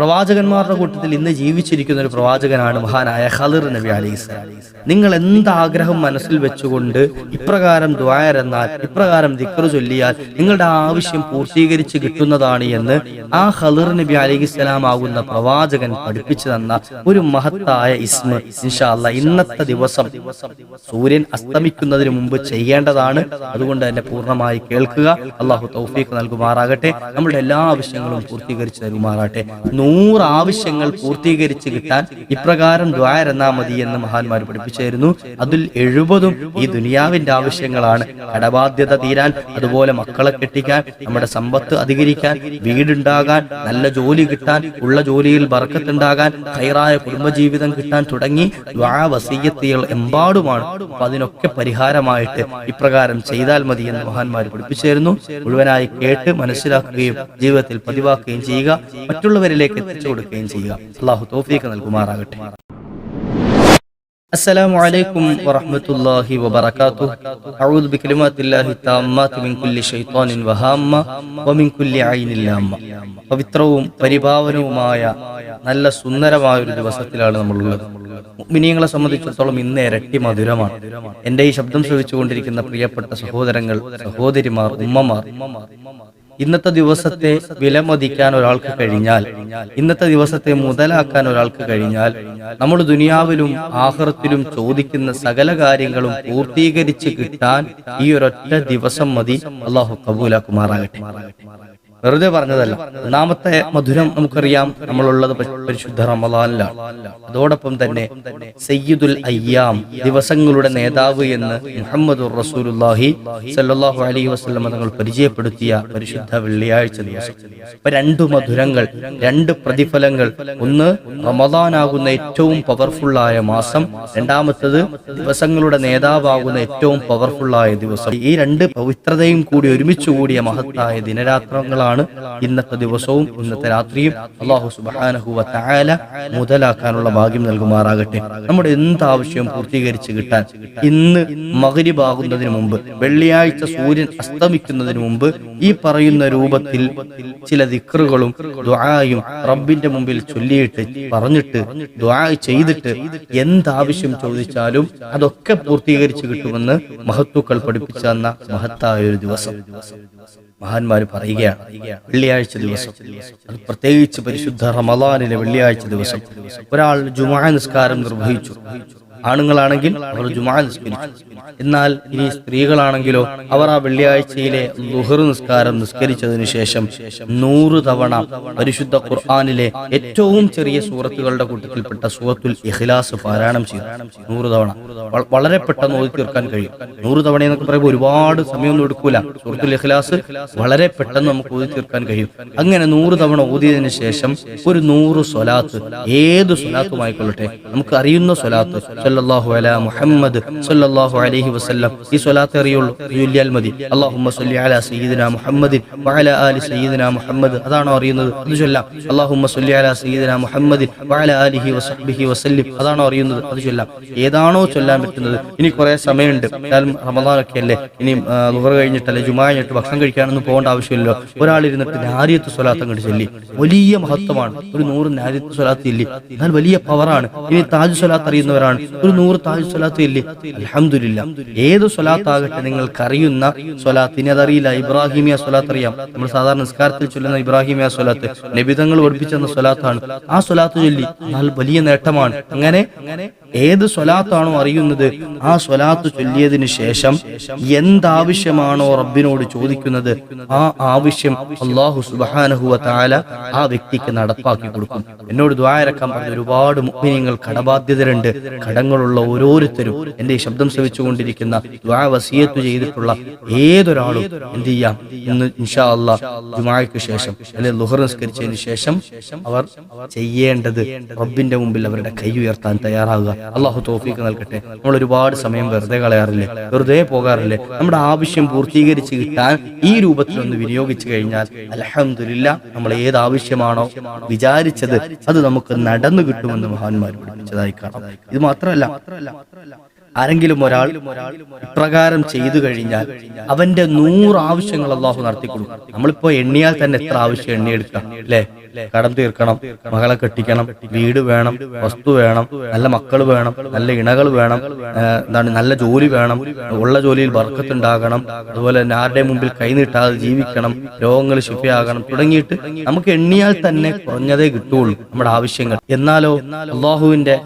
പ്രവാചകന്മാരുടെ കൂട്ടത്തിൽ ഇന്ന് ജീവിച്ചിരിക്കുന്ന ഒരു പ്രവാചകനാണ് മഹാനായ ഖലിർ നബി അലൈഹിസ്സലാം നിങ്ങൾ എന്ത് ആഗ്രഹം മനസ്സിൽ വെച്ചുകൊണ്ട് ഇപ്രകാരം ദ്വായരെന്നാൽ ഇപ്രകാരം ദിക്കർ ചൊല്ലിയാൽ നിങ്ങളുടെ ആവശ്യം പൂർത്തീകരിച്ച് കിട്ടുന്നതാണ് എന്ന് ആ ഖലിർ നബി അലൈഹിസ്സലാം ആകുന്ന പ്രവാചകൻ പഠിപ്പിച്ചു തന്ന ഒരു മഹത്തായ ഇസ്മ. ഇൻഷാല്ല ഇന്നത്തെ ദിവസം സൂര്യൻ അസ്തമിക്കുന്നതിന് മുമ്പ് ചെയ്യേണ്ടതാണ്. അതുകൊണ്ട് തന്നെ പൂർണമായി കേൾക്കുക. അള്ളാഹു തൗഫീഖ് നൽകുമാറാകട്ടെ. നമ്മുടെ എല്ലാ ആവശ്യങ്ങളും പൂർത്തീകരിച്ച് നൽകുമാറാകട്ടെ. നൂറ് ആവശ്യങ്ങൾ പൂർത്തീകരിച്ച് കിട്ടാൻ ഇപ്രകാരം ദ്വായരെന്നാ മതി എന്ന് മഹാന്മാർ പഠിപ്പിച്ചായിരുന്നു. അതിൽ എഴുപതും ഈ ദുനിയാവിന്റെ ആവശ്യങ്ങളാണ്. കടബാധ്യത തീരാൻ അതുപോലെ മക്കളെ കെട്ടിക്കാൻ നമ്മുടെ സമ്പത്ത് അധികരിക്കാൻ വീടുണ്ടാകാൻ നല്ല ജോലി കിട്ടാൻ ഉള്ള ജോലിയിൽ ബർക്കത്തുണ്ടാകാൻ കയറായ കുടുംബജീവിതം കിട്ടാൻ തുടങ്ങി വസീയത്തുകൾ എമ്പാടുമാണ്. അപ്പൊ അതിനൊക്കെ പരിഹാരമായിട്ട് ഇപ്രകാരം ചെയ്താൽ മതി എന്ന് മഹാന്മാർ പഠിപ്പിച്ചായിരുന്നു. മുഴുവനായി കേട്ട് മനസ്സിലാക്കുകയും ജീവിതത്തിൽ പതിവാക്കുകയും ചെയ്യുക. മറ്റുള്ളവരിലേക്ക് എത്തിച്ചു കൊടുക്കുകയും ചെയ്യുക അള്ളാഹു തോഫീക്ക് നൽകുമാറാകട്ടെ السلام عليكم ورحمة الله وبركاته أعوذ بكلمات الله التامات من كل شيطان وهامة ومن كل عين لامة പവിത്രവും പരിഭാവനവുമായ നല്ല സുന്ദരമായ ഒരു ദിവസത്തിലാണ് നമ്മളുള്ളത് മിനിയങ്ങളെ സംബന്ധിച്ചിടത്തോളം ഇന്ന് ഇരട്ടി മധുരമാണ് എന്റെ ഈ ശബ്ദം ശ്രവിച്ചുകൊണ്ടിരിക്കുന്ന പ്രിയപ്പെട്ട സഹോദരങ്ങൾ സഹോദരിമാർ ഉമ്മമാർ ഇന്നത്തെ ദിവസത്തെ വിലമതിക്കാൻ ഒരാൾക്ക് കഴിഞ്ഞാൽ ഇന്നത്തെ ദിവസത്തെ മുതലാക്കാൻ ഒരാൾക്ക് കഴിഞ്ഞാൽ നമ്മൾ ദുനിയാവിലും ആഹ്റത്തിലും ചോദിക്കുന്ന സകല കാര്യങ്ങളും പൂർത്തീകരിച്ച് കിട്ടാൻ ഈ ഒരൊറ്റ ദിവസം മതി. അള്ളാഹു കബൂലാക്കുമാറാകട്ടെ. വെറുതെ പറഞ്ഞതല്ല. ഒന്നാമത്തെ മധുരം നമുക്കറിയാം. നമ്മളുള്ളത് പരിശുദ്ധ റമദാനിലാണ്. അതോടൊപ്പം തന്നെ സയ്യിദുൽ അയ്യാം ദിവസങ്ങളുടെ നേതാവ് എന്ന് മുഹമ്മദ് റസൂലുല്ലാഹി സല്ലാഹു അലൈഹി വസല്ലം തങ്ങൾ പരിചയപ്പെടുത്തിയ പരിശുദ്ധ വെള്ളിയാഴ്ച ദിവസം. ഇപ്പൊ രണ്ടു മധുരങ്ങൾ രണ്ട് പ്രതിഫലങ്ങൾ. ഒന്ന് റമദാനാകുന്ന ഏറ്റവും പവർഫുൾ ആയ മാസം. രണ്ടാമത്തത് ദിവസങ്ങളുടെ നേതാവാകുന്ന ഏറ്റവും പവർഫുൾ ആയ ദിവസം. ഈ രണ്ട് പവിത്രതയും കൂടി ഒരുമിച്ച് കൂടിയ മഹത്തായ ദിനരാത്രങ്ങളാണ് ഇന്നത്തെ ദിവസവും ഇന്നത്തെ രാത്രിയും അള്ളാഹു സുബാനഹു വല മുതലാക്കാനുള്ള ഭാഗ്യം നൽകുമാറാകട്ടെ. നമ്മുടെ എന്ത് ആവശ്യവും പൂർത്തീകരിച്ച് കിട്ടാൻ ഇന്ന് മകരിബാകുന്നതിന് മുമ്പ് വെള്ളിയാഴ്ച സൂര്യൻ അസ്തമിക്കുന്നതിന് മുമ്പ് ഈ പറയുന്ന രൂപത്തിൽ ചില ദിക്റുകളും ദ്വായും റബ്ബിന്റെ മുമ്പിൽ ചൊല്ലിയിട്ട് പറഞ്ഞിട്ട് ദ്വാ ചെയ്തിട്ട് എന്താവശ്യം ചോദിച്ചാലും അതൊക്കെ പൂർത്തീകരിച്ച് കിട്ടുമെന്ന് മഹത്തുക്കൾ പഠിപ്പിച്ചു തന്ന മഹത്തായ ഒരു ദിവസം. മഹാന്മാര് പറയുകയാണ് വെള്ളിയാഴ്ച ദിവസം അത് പ്രത്യേകിച്ച് പരിശുദ്ധ റമദാനിലെ വെള്ളിയാഴ്ച ദിവസം ഒരാൾ ജുമാ നിസ്കാരം നിർവഹിച്ചു. ആണുങ്ങളാണെങ്കിൽ അവർ ജുമാ നിസ്കരിച്ചു. എന്നാൽ ഇനി സ്ത്രീകളാണെങ്കിലോ അവർ ആ വെള്ളിയാഴ്ചയിലെ ലുഹർ നിസ്കാരം നിസ്കരിച്ചതിനു ശേഷം നൂറ് തവണ പരിശുദ്ധ ഖുർആാനിലെ ഏറ്റവും ചെറിയ സൂറത്തുകളുടെ കൂട്ടത്തിൽപ്പെട്ട സൂറത്തുൽ ഇഖ്ലാസ് പാരായണം ചെയ്തു നൂറ് തവണ. വളരെ പെട്ടെന്ന് ഓതി തീർക്കാൻ കഴിയും. നൂറ് തവണ എന്നൊക്കെ പറയുമ്പോൾ ഒരുപാട് സമയമൊന്നും എടുക്കൂല. സൂറത്തുൽ ഇഖ്ലാസ് വളരെ പെട്ടെന്ന് നമുക്ക് ഓതി തീർക്കാൻ കഴിയും. അങ്ങനെ നൂറ് തവണ ഓതിയതിനു ശേഷം ഒരു നൂറ് സ്വലാത്ത് ഏത് സ്വലാത്തുമായിക്കൊള്ളട്ടെ? നമുക്ക് അറിയുന്ന സ്വലാത്ത് അലാ മുഹമ്മദ് അലൈഹി വസല്ലം. ഈ സ്വലാത്ത് അല്ലാഹുമ്മ സല്ലി അലാ മുഹമ്മദിൻ വഅലാ ആലി മുഹമ്മദ്. അതാണോ അറിയുന്നത്? അത് ചൊല്ലാം. അല്ലാഹുമ്മ സല്ലി അലാ മുഹമ്മദിൻ വഅലാ ആലിഹി വസഹ്ബിഹി അതാണോ അറിയുന്നത്? അത് ചൊല്ലാം. ഏതാണോ ചൊല്ലാൻ പറ്റുന്നത്? ഇനി കുറെ സമയമുണ്ട്. റമദാനൊക്കെ അല്ലേ ഇനി ലുഹർ കഴിഞ്ഞിട്ടല്ലേ ജുമാ കഴിഞ്ഞിട്ട് ഭക്ഷണം കഴിക്കാനൊന്നും പോകേണ്ട ആവശ്യമില്ലല്ലോ. ഒരാൾ ഇരുന്നിട്ട് നാരിയത്ത് സ്വലാത്ത് അങ്ങോട്ട് ചൊല്ലി. വലിയ മഹത്വമാണ്. ഒരു നൂറ് നാരിയത്ത് സ്വലാത്ത് ഇല്ലേ എന്നാൽ വലിയ പവറാണ്. ഇനി താജ് സ്വലാത്ത് അറിയുന്നവരാണ്. ഒരു നൂറ് താജ് സ്വലാത്ത് ഇല്ലേ? അലഹമില്ല ഏത് സ്വലാത്താകട്ടെ നിങ്ങൾക്ക് അറിയുന്ന സ്വലാത്ത്? ഇനി അതറിയില്ല. ഇബ്രാഹിമിയ സ്വലാത്ത് അറിയാം നമ്മൾ സാധാരണ നിസ്കാരത്തിൽ ചൊല്ലുന്ന ഇബ്രാഹിമിയ സ്വലാത്ത്. നബിതങ്ങൾ പഠിപ്പിച്ചെന്ന സ്വലാത്താണ്. ആ സ്വലാത്ത് ചൊല്ലി. എന്നാൽ വലിയ നേട്ടമാണ്. അങ്ങനെ ഏത് സ്വലാത്താണോ അറിയുന്നത് ആ സ്വലാത്ത് ചൊല്ലിയതിനു ശേഷം എന്താവശ്യമാണോ റബ്ബിനോട് ചോദിക്കുന്നത് ആ ആവശ്യം അള്ളാഹു സുബാനഹുവ താല ആ വ്യക്തിക്ക് നടപ്പാക്കി കൊടുക്കും. എന്നോട് ദ്വായരക്കാൻ പറഞ്ഞ ഒരുപാട് മുഗ്മിനിയങ്ങൾ കടബാധ്യതരുണ്ട്. കടങ്ങളുള്ള ഓരോരുത്തരും എന്റെ ശബ്ദം ശ്രവിച്ചുകൊണ്ടിരിക്കുന്ന ദ്വാ വസീയത്ത് ചെയ്തിട്ടുള്ള ഏതൊരാളും എന്ത് ചെയ്യാം ഇന്ന് ഇൻഷാ അള്ളാ ജുമായക്ക് ശേഷം അല്ലെ ലുഹർ നിസ്കരിച്ചതിന് ശേഷം അവർ ചെയ്യേണ്ടത് റബ്ബിന്റെ മുമ്പിൽ അവരുടെ കൈ ഉയർത്താൻ തയ്യാറാകുക അള്ളാഹു തോഫീക്ക് നൽകട്ടെ. നമ്മൾ ഒരുപാട് സമയം വെറുതെ കളയാറില്ലേ? വെറുതെ പോകാറില്ലേ? നമ്മുടെ ആവശ്യം പൂർത്തീകരിച്ച് കിട്ടാൻ ഈ രൂപത്തിൽ ഒന്ന് വിനിയോഗിച്ചു കഴിഞ്ഞാൽ അലഹമില്ല നമ്മൾ ഏത് ആവശ്യമാണോ വിചാരിച്ചത് അത് നമുക്ക് നടന്നു കിട്ടുമെന്ന് മഹാന്മാർ പഠിപ്പിച്ചതായി കാണാം. ഇത് മാത്രമല്ല ആരെങ്കിലും ഒരാൾ ഇപ്രകാരം ചെയ്തു കഴിഞ്ഞാൽ അവന്റെ നൂറ് ആവശ്യങ്ങൾ അള്ളാഹു നടത്തിക്കൊടുക്കും. നമ്മളിപ്പോ എണ്ണിയാൽ തന്നെ എത്ര ആവശ്യം എണ്ണിയെടുക്കാം അല്ലെ? കടം തീർക്കണം മകളെ കെട്ടിക്കണം വീട് വേണം വസ്തു വേണം നല്ല മക്കൾ വേണം നല്ല ഇണകൾ വേണം എന്താണ് നല്ല ജോലി വേണം ഉള്ള ജോലിയിൽ ബർക്കത്തുണ്ടാകണം അതുപോലെ തന്നെ ആരുടെ മുമ്പിൽ കൈനീട്ടാതെ ജീവിക്കണം രോഗങ്ങൾ ശുഭയാകണം തുടങ്ങിയിട്ട് നമുക്ക് എണ്ണിയാൽ തന്നെ കുറഞ്ഞതേ കിട്ടുള്ളൂ നമ്മുടെ ആവശ്യങ്ങൾ. എന്നാലോ അള്ളാഹുവിന്റെ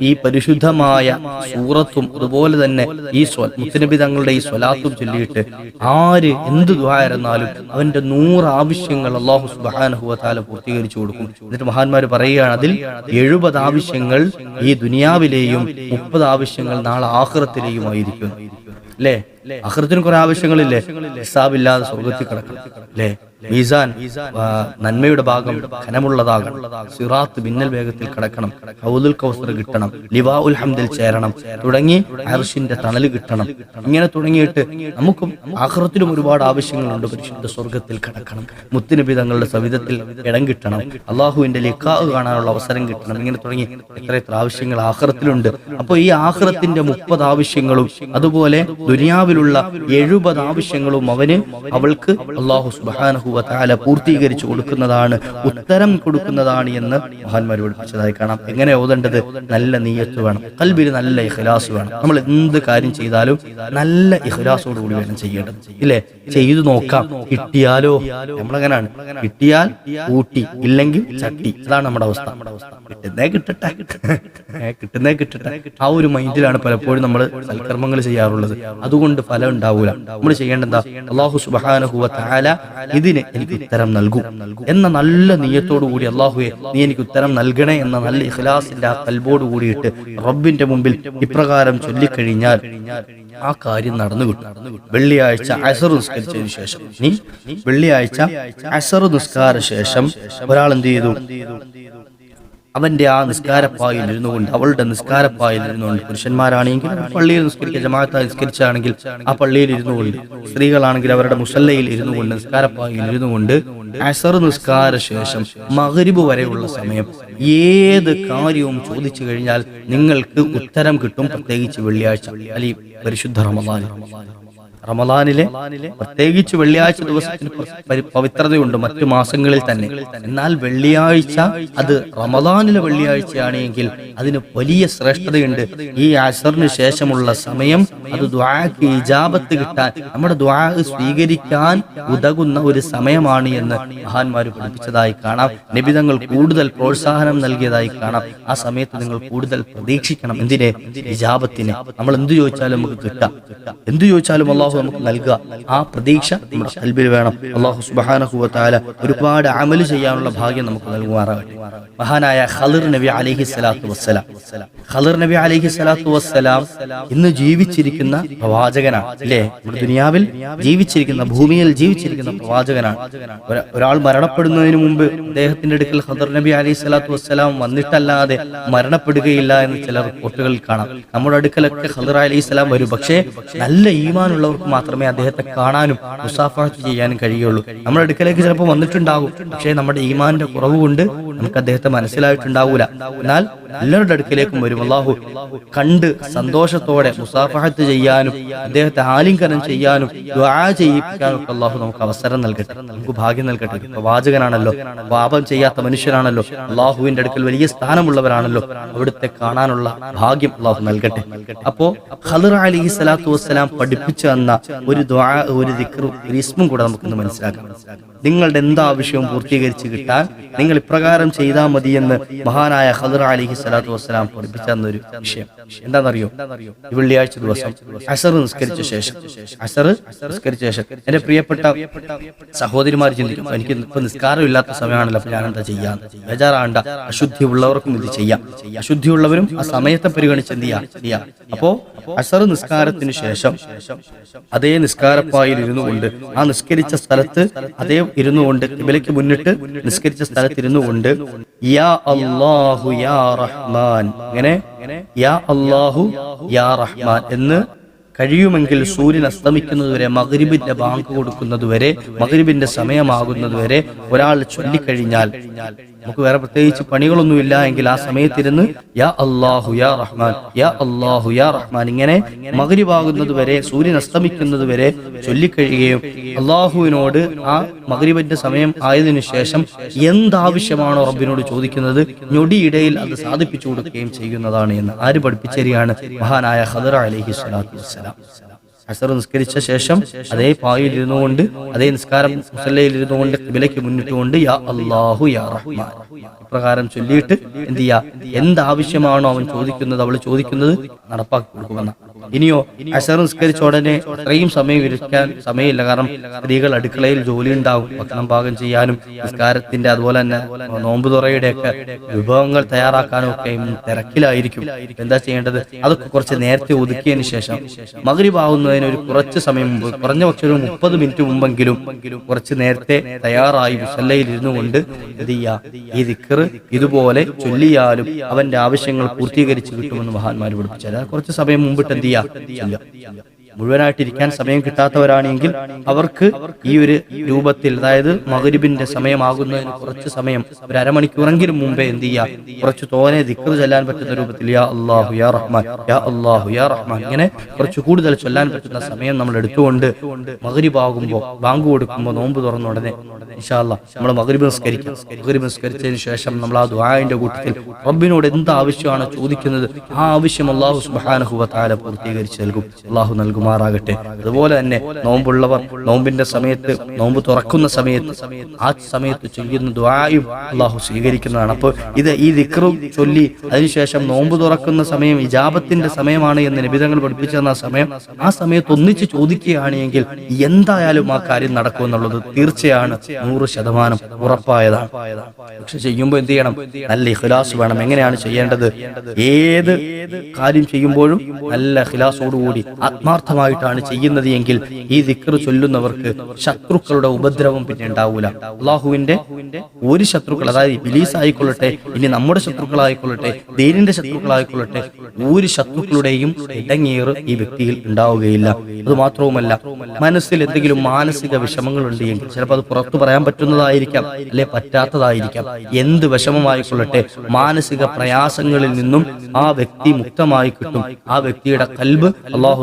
ഈ പരിശുദ്ധമായ സൂറത്തും അതുപോലെ തന്നെ ഈ മുത്തനബി തങ്ങളുടെ ഈ സ്വലാത്തും ചൊല്ലിയിട്ട് ആര് എന്ത് ദ്വായിരുന്നാലും അവന്റെ നൂറ് ആവശ്യങ്ങൾ അള്ളാഹു സുബാനഹുവത്താല പൂർത്തീകരിച്ചു കൊടുക്കും. എന്നിട്ട് മഹാന്മാർ പറയുകയാണ് അതിൽ എഴുപത് ആവശ്യങ്ങൾ ഈ ദുനിയാവിലെയും മുപ്പത് ആവശ്യങ്ങൾ നാളെ ആഹ്റത്തിലെയുമായിരിക്കും അല്ലേ അഹൃത്തിന് കുറെ ആവശ്യങ്ങളില്ലേ? ഹിസാബില്ലാതെ സ്വർഗത്തിൽ കിടക്കണം അല്ലേ മീസാൻ നന്മയുടെ ഭാഗം ഖനമുള്ളതാകണം സിറാത്ത് മിന്നൽ വേഗത്തിൽ കിടക്കണം. ഹൗദുൽ കൗസർ കിട്ടണം. ലിവാ ഉൽ ഹംദിൽ ചേരണം. തുടങ്ങി അർഷിന്റെ തണൽ കിട്ടണം. ഇങ്ങനെ തുടങ്ങിയിട്ട് നമുക്കും ആഹ്റത്തിലും ഒരുപാട് ആവശ്യങ്ങളുണ്ട്. പരിശുദ്ധ സ്വർഗത്തിൽ കിടക്കണം. മുത്തുനബി തങ്ങളുടെ സവിധത്തിൽ ഇടം കിട്ടണം. അള്ളാഹുവിന്റെ ലിക്കാവ് കാണാനുള്ള അവസരം കിട്ടണം. ഇങ്ങനെ തുടങ്ങി എത്ര എത്ര ആവശ്യങ്ങൾ ആഹ്റത്തിലുണ്ട്. അപ്പോൾ ഈ ആഹ്റത്തിന്റെ മുപ്പത് ആവശ്യങ്ങളും അതുപോലെ ദുനിയാവിലുള്ള എഴുപത് ആവശ്യങ്ങളും അവന് അവൾക്ക് അള്ളാഹു സുബാനഹുവ താല പൂർത്തീകരിച്ചു കൊടുക്കുന്നതാണ് ഉത്തരം കൊടുക്കുന്നതാണ് എന്ന് മഹാന്മാർ പഠിപ്പിച്ചതായി കാണാം. എങ്ങനെ ഓതേണ്ടത്? നല്ല നീയത്ത് വേണം. കൽബിൽ നല്ല ഇഖ്ലാസ് വേണം. നമ്മൾ എന്ത് കാര്യം ചെയ്താലും നല്ല ഇഖ്ലാസോട് കൂടി വേണം ചെയ്യേണ്ടത്. ഇല്ലേ? ചെയ്തു നോക്കാം. കിട്ടിയാലോ? നമ്മളെങ്ങനെയാണ്? കിട്ടിയാൽ ഊട്ടി ഇല്ലെങ്കിൽ ചട്ടി. അതാണ് നമ്മുടെ അവസ്ഥ. കിട്ടുന്നേ കിട്ടട്ടെ. കിട്ടുന്നേ കിട്ടട്ടെ. ആ ഒരു മൈൻഡിലാണ് പലപ്പോഴും നമ്മൾ സൽക്കർമ്മങ്ങൾ ചെയ്യാറുള്ളത്. അതുകൊണ്ട് ഫലം ഉണ്ടാവൂല. നമ്മൾ ചെയ്യേണ്ട എന്താ അള്ളാഹു സുബാനഹുവ താല ഇതിന് എനിക്ക് ഉത്തരം നൽകും. എന്ന നല്ല നീയത്തോടു കൂടി അള്ളാഹുയെ നീ എനിക്ക് ഉത്തരം നൽകണേ എന്ന നല്ല ഇഖ്ലാസിന്റെ ആ കൽബോട് കൂടിയിട്ട് റബ്ബിന്റെ മുമ്പിൽ ഇപ്രകാരം ചൊല്ലിക്കഴിഞ്ഞാൽ ആ കാര്യം നടന്നു കിട്ടും വെള്ളിയാഴ്ച അസർ നിസ്കരിച്ചതിന് ശേഷം നീ വെള്ളിയാഴ്ച അസർ നിസ്കാര ശേഷം ഒരാൾ എന്ത് ചെയ്തു? അവന്റെ ആ നിസ്കാരപ്പായിൽ ഇരുന്നു കൊണ്ട് അവളുടെ നിസ്കാരപ്പായിൽ ഇരുന്നുകൊണ്ട് പുരുഷന്മാരാണെങ്കിൽ പള്ളിയിൽ നിസ്കരിക്കുക ജമാഅത്തായി നിസ്കരിച്ചാണെങ്കിൽ ആ പള്ളിയിൽ ഇരുന്നു കൊണ്ട് സ്ത്രീകളാണെങ്കിൽ അവരുടെ മുസല്ലയിൽ ഇരുന്നു കൊണ്ട് നിസ്കാരപ്പായിൽ ഇരുന്നു കൊണ്ട് അസർ നിസ്കാര ശേഷം മകരിബ് വരെയുള്ള സമയം ഏത് കാര്യവും ചോദിച്ചു കഴിഞ്ഞാൽ നിങ്ങൾക്ക് ഉത്തരം കിട്ടും പ്രത്യേകിച്ച് വെള്ളിയാഴ്ച അലി പരിശുദ്ധ റമദാൻ റമദാനിലെ പ്രത്യേകിച്ച് വെള്ളിയാഴ്ച ദിവസത്തിന് പവിത്രതയുണ്ട് മറ്റു മാസങ്ങളിൽ തന്നെ. എന്നാൽ വെള്ളിയാഴ്ച അത് റമദാനിലെ വെള്ളിയാഴ്ചയാണ് എങ്കിൽ അതിന് വലിയ ശ്രേഷ്ഠതയുണ്ട്. ഈ അസറിന് ശേഷമുള്ള സമയം അത് ദ്വാക്ക് ഇജാബത്ത് കിട്ടാൻ നമ്മുടെ ദ്വാ സ്വീകരിക്കാൻ ഉതകുന്ന ഒരു സമയമാണ് എന്ന് മഹാന്മാർ പഠിപ്പിച്ചതായി കാണാം. നിബിതങ്ങൾ കൂടുതൽ പ്രോത്സാഹനം നൽകിയതായി കാണാം. ആ സമയത്ത് നിങ്ങൾ കൂടുതൽ പ്രതീക്ഷിക്കണം. എന്തിനെ? ഇജാബത്തിന്. നമ്മൾ എന്ത് ചോദിച്ചാലും നമുക്ക് കിട്ടാം. എന്ത് ചോദിച്ചാലും അള്ളാഹു നമുക്ക് നൽകുക. ആ പ്രതീക്ഷ നമ്മുടെ കൽബിൽ വേണം. അള്ളാഹു സുബാനഹുവത്താല ഒരുപാട് അമൽ ചെയ്യാനുള്ള ഭാഗ്യം നമുക്ക് നൽകുമാറാകട്ടെ. മഹാനായ ഖലിർ നബി അലഹി സ്വലാത്തു വസ്സലാം. ഖലിർ നബി അലഹി സ്വലാത്തു വസ്സലാം ഇന്ന് ജീവിച്ചിരിക്കുന്ന പ്രവാചകനാണ്. അല്ലേ? നമ്മുടെ ദുനിയാവിൽ ജീവിച്ചിരിക്കുന്ന ഭൂമിയിൽ ജീവിച്ചിരിക്കുന്ന പ്രവാചകനാണ്. ഒരാൾ മരണപ്പെടുന്നതിന് മുമ്പ് അദ്ദേഹത്തിന്റെ അടുക്കൽ ഖദർ നബി അലൈഹി സ്വലാത്തു വസ്സലാം വന്നിട്ടല്ലാതെ മരണപ്പെടുകയില്ല എന്ന് ചില റിപ്പോർട്ടുകളിൽ കാണാം. നമ്മുടെ അടുക്കലൊക്കെ ഖദർ അലൈഹി സ്വലാം വരും. പക്ഷേ നല്ല ഈമാനുള്ളവർക്ക് മാത്രമേ അദ്ദേഹത്തെ കാണാനും മുസാഫ ചെയ്യാനും കഴിയുള്ളൂ നമ്മുടെ അടുക്കലേക്ക് ചിലപ്പോൾ വന്നിട്ടുണ്ടാകും. പക്ഷേ നമ്മുടെ ഈമാന്റെ കുറവ് കൊണ്ട് നമുക്ക് അദ്ദേഹത്തെ മനസ്സിലായിട്ടുണ്ടാവൂല. എന്നാൽ എല്ലാവരുടെ അടുക്കലേക്കും വരും. അള്ളാഹു കണ്ട് സന്തോഷത്തോടെ മുസാഫഹത്ത് ചെയ്യാനും അദ്ദേഹത്തെ ആലിംഗനം ചെയ്യാനും ചെയ്യിപ്പിക്കാനും ഒക്കെ അള്ളാഹു നമുക്ക് അവസരം നൽകട്ടെ. നമുക്ക് ഭാഗ്യം നൽകട്ടെ. പ്രവാചകനാണല്ലോ പാപം ചെയ്യാത്ത മനുഷ്യനാണല്ലോ. അള്ളാഹുവിന്റെ അടുക്കൽ വലിയ സ്ഥാനമുള്ളവരാണല്ലോ. അവിടുത്തെ കാണാനുള്ള ഭാഗ്യം അള്ളാഹു നൽകട്ടെ. അപ്പോ ഖദർ അലി സ്വലാത്തു വസ്സലാം പഠിപ്പിച്ചു തന്ന ഒരു ദ്വാ ഒരു ദിക്റും ഒരു ഇസ്മും കൂടെ നമുക്കൊന്ന് മനസ്സിലാക്കാം. നിങ്ങളുടെ എന്താവശ്യവും പൂർത്തീകരിച്ച് കിട്ടാൻ നിങ്ങൾ ഇപ്രകാരം ചെയ്താൽ മതി എന്ന് മഹാനായ ഹദർ അലിഹി സ്വലാത്തു വസ്സലാം പഠിപ്പിച്ച ഒരു വിഷയം. എന്താണെന്നറിയോ? ഈ വെള്ളിയാഴ്ച ദിവസം അസർ നിസ്കരിച്ച ശേഷം അസർ നിസ്കരിച്ച ശേഷം എന്റെ പ്രിയപ്പെട്ട സഹോദരിമാർ ചിന്തിക്കും എനിക്ക് ഇപ്പൊ നിസ്കാരം ഇല്ലാത്ത സമയമാണല്ലോ ഞാൻ എന്താ ചെയ്യാം? ബേജാറാണ്ട അശുദ്ധി ഉള്ളവർക്കും ഇത് ചെയ്യാം. അശുദ്ധി ഉള്ളവരും ആ സമയത്തെ പരിഗണിച്ച് എന്ത് ചെയ്യാം. അപ്പോ അസർ നിസ്കാരത്തിന് ശേഷം അതേ നിസ്കാരപ്പായിൽ ഇരുന്നു കൊണ്ട് ആ നിസ്കരിച്ച സ്ഥലത്ത് അതേ ഇരുന്നു കൊണ്ട് ഇബലയ്ക്ക് മുന്നിട്ട് നിസ്കരിച്ച സ്ഥലത്ത് ഇരുന്നു കൊണ്ട് യാ അല്ലാഹു യാ റഹ്മാൻ ഇങ്ങനെ യാ അല്ലാഹു യാ റഹ്മാൻ എന്ന് കഴിയുമെങ്കിൽ സൂര്യൻ അസ്തമിക്കുന്നതുവരെ മകരിബിന്റെ ബാങ്ക് കൊടുക്കുന്നതുവരെ മകരിബിന്റെ സമയമാകുന്നതുവരെ ഒരാൾ ചൊല്ലിക്കഴിഞ്ഞാൽ നമുക്ക് വേറെ പ്രത്യേകിച്ച് പണികളൊന്നുമില്ല എങ്കിൽ ആ സമയത്തിരുന്ന് യാ അള്ളാഹു യാ റഹ്മാൻ യാ അള്ളാഹു യാ റഹ്മാൻ ഇങ്ങനെ മകരിവാകുന്നത് വരെ സൂര്യൻ അസ്തമിക്കുന്നത് വരെ ചൊല്ലിക്കഴിയുകയും അള്ളാഹുവിനോട് ആ മകരിവന്റെ സമയം ആയതിനു ശേഷം എന്താവശ്യമാണോ റബ്ബിനോട് ചോദിക്കുന്നത് ഞൊടിയിടയിൽ അത് സാധിപ്പിച്ചു കൊടുക്കുകയും ചെയ്യുന്നതാണ് എന്ന് ആര് പഠിപ്പിച്ചരിയാണ് മഹാനായ ഹദർ അലഹി സ്വലാത്തു വസ്സലാം. അസർ നിസ്കരിച്ച ശേഷം അതേ പായിൽ ഇരുന്നുകൊണ്ട് അതേ നിസ്കാരം മുസല്ലയിൽ ഇരുന്നുകൊണ്ട് വിലയ്ക്ക് മുന്നിട്ടുകൊണ്ട് യാ അള്ളാഹു യാ റഹ്മാൻ. ഇപ്രകാരം ചൊല്ലിയിട്ട് എന്ത് ചെയ്യാ? എന്താവശ്യമാണോ അവൻ ചോദിക്കുന്നത് അവൾ ചോദിക്കുന്നത് നടപ്പാക്കി കൊടുക്കുമെന്ന ഇനിയോ അസർ നിസ്കരിച്ച ഉടനെ അത്രയും സമയം ഇരിക്കാൻ സമയമില്ല. കാരണം സ്ത്രീകൾ അടുക്കളയിൽ ജോലി ഉണ്ടാവും ഭക്ഷണം പാകം ചെയ്യാനും നിസ്കാരത്തിന്റെ അതുപോലെ തന്നെ നോമ്പ് തുറയുടെ ഒക്കെ വിഭവങ്ങൾ തയ്യാറാക്കാനും ഒക്കെ തിരക്കിലായിരിക്കും. എന്താ ചെയ്യേണ്ടത്? അതൊക്കെ കുറച്ച് നേരത്തെ ഒതുക്കിയതിന് ശേഷം മകരിവാകുന്നതിന് ഒരു കുറച്ച് സമയം മുമ്പ് കുറഞ്ഞ പക്ഷം ഒരു മുപ്പത് മിനിറ്റ് മുമ്പെങ്കിലും കുറച്ച് നേരത്തെ തയ്യാറായി മുസല്ലയിൽ ഇരുന്നു കൊണ്ട് എന്ത് ഈ ദിക്കർ ഇതുപോലെ ചൊല്ലിയാലും അവന്റെ ആവശ്യങ്ങൾ പൂർത്തീകരിച്ച് കിട്ടുമെന്ന് മഹാന്മാർ പഠിപ്പിച്ചാൽ കുറച്ച് സമയം മുമ്പിട്ട് എന്ത് ചെയ്യാ ചൊല്ലുക മുഴുവനായിട്ട് ഇരിക്കാൻ സമയം കിട്ടാത്തവരാണെങ്കിൽ അവർക്ക് ഈ ഒരു രൂപത്തിൽ അതായത് മകരിബിന്റെ സമയമാകുന്നതിന് കുറച്ച് സമയം ഒരു അരമണിക്കൂറെങ്കിലും മുമ്പേ എന്ത് ചെയ്യാം? കുറച്ച് തോനെ ദിക്കർ ചൊല്ലാൻ പറ്റുന്ന രൂപത്തിൽ യാ അള്ളാഹു യാ റഹ്മാൻ യാ അള്ളാഹു യാ റഹ്മാൻ ഇങ്ങനെ കുറച്ച് കൂടുതൽ ചൊല്ലാൻ പറ്റുന്ന സമയം നമ്മൾ എടുത്തുകൊണ്ട് മകരിബാകുമ്പോൾ ബാങ്ക് കൊടുക്കുമ്പോൾ നോമ്പ് തുറന്ന ഉടനെ നമ്മൾ മകരിബ് നിസ്കരിക്കാം. മകരിബ് നിസ്കരിച്ചതിന് ശേഷം നമ്മൾ ആ ദ്വായന്റെ കൂട്ടത്തിൽ റബ്ബിനോട് എന്ത് ആവശ്യമാണ് ചോദിക്കുന്നത് ആ ആവശ്യം അള്ളാഹു സുബാനഹുവ താല പൂർത്തീകരിച്ച് നൽകും. അള്ളാഹു നൽകുമാറാകട്ടെ അതുപോലെ തന്നെ നോമ്പുള്ളവർ നോമ്പിന്റെ സമയത്ത് നോമ്പ് തുറക്കുന്ന സമയത്ത് ആ സമയത്ത് ചെയ്യുന്ന ദ്വായും അള്ളാഹു സ്വീകരിക്കുന്നതാണ്. അപ്പോൾ ഇത് ഈ ദിക്റും ചൊല്ലി അതിനുശേഷം നോമ്പ് തുറക്കുന്ന സമയം ഇജാബത്തിന്റെ സമയമാണ് എന്ന് നിബിധങ്ങൾ പഠിപ്പിച്ചു തന്ന സമയം ആ സമയത്ത് ഒന്നിച്ച് ചോദിക്കുകയാണ് എങ്കിൽ എന്തായാലും ആ കാര്യം നടക്കുമെന്നുള്ളത് തീർച്ചയാണ് നൂറ് ശതമാനം ഉറപ്പായതാണ്. പക്ഷെ ചെയ്യുമ്പോൾ എന്ത് ചെയ്യണം? നല്ല ഇഖ്ലാസ് വേണം. എങ്ങനെയാണ് ചെയ്യേണ്ടത്? ഏത് കാര്യം ചെയ്യുമ്പോഴും നല്ല ഇഖ്ലാസോടുകൂടി ആത്മാർത്ഥമായിട്ടാണ് ചെയ്യുന്നത് എങ്കിൽ ഈ ദിക്കർ ചൊല്ലുന്നവർക്ക് ശത്രുക്കളുടെ ഉപദ്രവം പിന്നെ ഉണ്ടാവൂല. അള്ളാഹുവിന്റെ ഒരു ശത്രുക്കൾ അതായത് ബിലീസ് ആയിക്കൊള്ളട്ടെ ഇനി നമ്മുടെ ശത്രുക്കളായിക്കൊള്ളട്ടെ ദൈനിന്റെ ശത്രുക്കളായിക്കൊള്ളട്ടെ ഒരു ശത്രുക്കളുടെയും ഇടങ്ങേറ് ഈ വ്യക്തിയിൽ ഉണ്ടാവുകയില്ല. അത് മാത്രവുമല്ല മനസ്സിൽ എന്തെങ്കിലും മാനസിക വിഷമങ്ങൾ ഉണ്ട് എങ്കിൽ ചിലപ്പോൾ അത് പുറത്തു പറയാൻ പറ്റുന്നതായിരിക്കാം അല്ലെ പറ്റാത്തതായിരിക്കാം. എന്ത് വിഷമമായിക്കൊള്ളട്ടെ മാനസിക പ്രയാസങ്ങളിൽ നിന്നും ആ വ്യക്തി മുക്തമായി കിട്ടും. ആ വ്യക്തിയുടെ കൽബ് അള്ളാഹു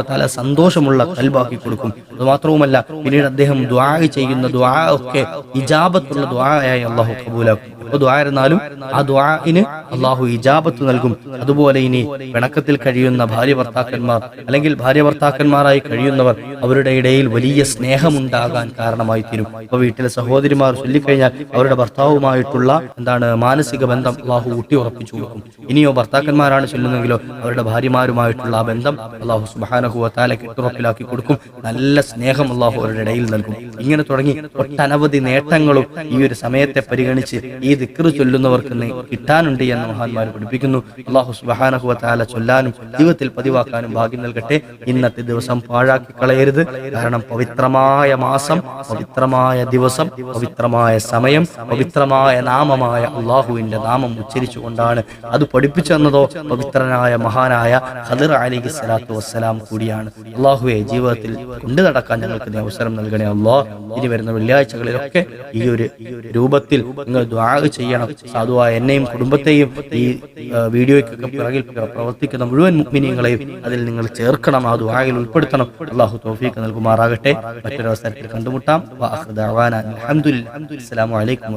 സുബാനഹുബത്താല സന്തോഷമുള്ള കൽബാക്കി കൊടുക്കും. അത് മാത്രവുമല്ല പിന്നീട് അദ്ദേഹം ദ്വാ ചെയ്യുന്ന ദ്വാ ഒക്കെ ഇജാബത്തുള്ള ദ്വായായി അള്ളാഹു കബൂലാക്കും. ായിരുന്നാലും ആ ദ്വാന് അള്ളാഹു ഇജാബത്ത് നൽകും. അതുപോലെ ഇനി പിണക്കത്തിൽ കഴിയുന്ന ഭാര്യ ഭർത്താക്കന്മാർ അല്ലെങ്കിൽ ഭാര്യ ഭർത്താക്കന്മാരായി കഴിയുന്നവർ അവരുടെ ഇടയിൽ വലിയ സ്നേഹമുണ്ടാകാൻ കാരണമായി തീരും. അപ്പൊ വീട്ടിലെ സഹോദരിമാർ ചൊല്ലിക്കഴിഞ്ഞാൽ അവരുടെ ഭർത്താവുമായിട്ടുള്ള എന്താണ് മാനസിക ബന്ധം അള്ളാഹു ഊട്ടി ഉറപ്പിച്ചു കൊടുക്കും. ഇനിയോ ഭർത്താക്കന്മാരാണ് ചൊല്ലുന്നെങ്കിലോ അവരുടെ ഭാര്യമാരുമായിട്ടുള്ള ആ ബന്ധം അള്ളാഹു സുബാനഹുവ താല കെട്ടുറപ്പിലാക്കി കൊടുക്കും. നല്ല സ്നേഹം അള്ളാഹു അവരുടെ ഇടയിൽ നൽകും. ഇങ്ങനെ തുടങ്ങി ഒട്ടനവധി നേട്ടങ്ങളും ഈ ഒരു സമയത്തെ പരിഗണിച്ച് ഈ ദിക്ർ ചൊല്ലുന്നവർക്ക് കിട്ടാനുണ്ട് എന്ന് മഹാന്മാർ പഠിപ്പിക്കുന്നു. അള്ളാഹു സുബാനഹുവ താല ചൊല്ലാനും ജീവിതത്തിൽ പതിവാക്കാനും ഭാഗ്യം നൽകട്ടെ. ഇന്നത്തെ ദിവസം പാഴാക്കി കളയരുത്. കാരണം പവിത്രമായ മാസം പവിത്രമായ ദിവസം പവിത്രമായ സമയം പവിത്രമായ നാമമായ അള്ളാഹുവിന്റെ നാമം ഉച്ചരിച്ചുകൊണ്ടാണ് അത് പഠിപ്പിച്ചു തന്നതോ പവിത്രനായ മഹാനായ ഖദർ അലിഹി സ്വലാത്തു വസ്സലാം കൂടിയാണ്. അള്ളാഹുവെ ജീവിതത്തിൽ കൊണ്ടു നടക്കാൻ ഞങ്ങൾക്ക് നീ അവസരം നൽകണേ അള്ളാഹ് ഇനി വരുന്ന വെള്ളിയാഴ്ചകളിലൊക്കെ ഈ ഒരു രൂപത്തിൽ നിങ്ങൾ ദ്വാഗ് ചെയ്യണം. സാധുവായ എന്നെയും കുടുംബത്തെയും ഈ വീഡിയോയ്ക്കൊക്കെ പിറകിൽ പ്രവർത്തിക്കുന്ന മുഴുവൻ മുഗ്മിനിയങ്ങളെയും അതിൽ നിങ്ങൾ ചേർക്കണം. ആ ദ്വാഗിൽ ഉൾപ്പെടുത്തണം. അള്ളാഹു തോഫീക്ക് നൽകുമാറാകട്ടെ. മറ്റൊരവസരത്തിൽ കണ്ടുമുട്ടാം. അസ്സലാമു അലൈക്കും